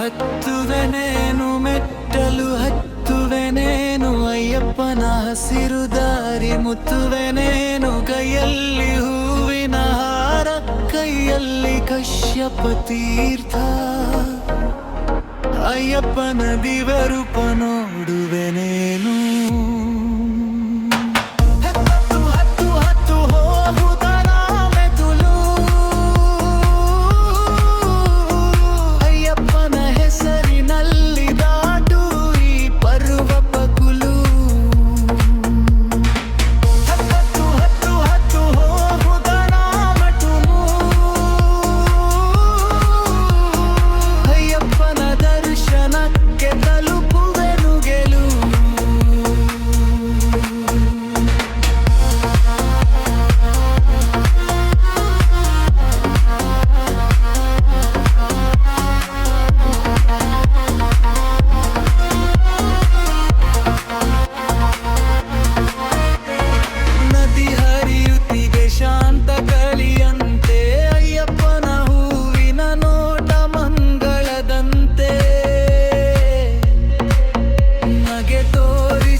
ಹತ್ತುವೆನೇನು, ಮೆಟ್ಟಲು ಹತ್ತುವೆನೇನು, ಅಯ್ಯಪ್ಪನ ಹಸಿರು ದಾರಿ ಮುತ್ತುವೆನೇನು, ಕೈಯಲ್ಲಿ ಹೂವಿನ ಹಾರ, ಕೈಯಲ್ಲಿ ಕಶ್ಯಪ ತೀರ್ಥ. ಅಯ್ಯಪ್ಪನ ದಿವರೂಪನು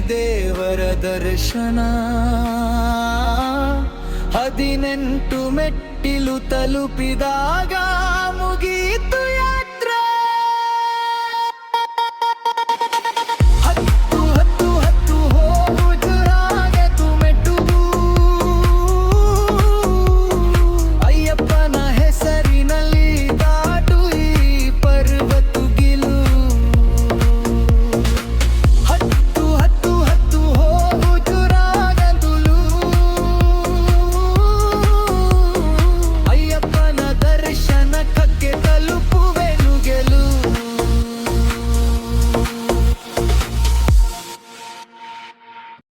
ದೇವರ ದರ್ಶನ. ಹದಿನೆಂಟು ಮೆಟ್ಟಿಲು ತಲುಪಿದಾಗ ಮುಗೀತು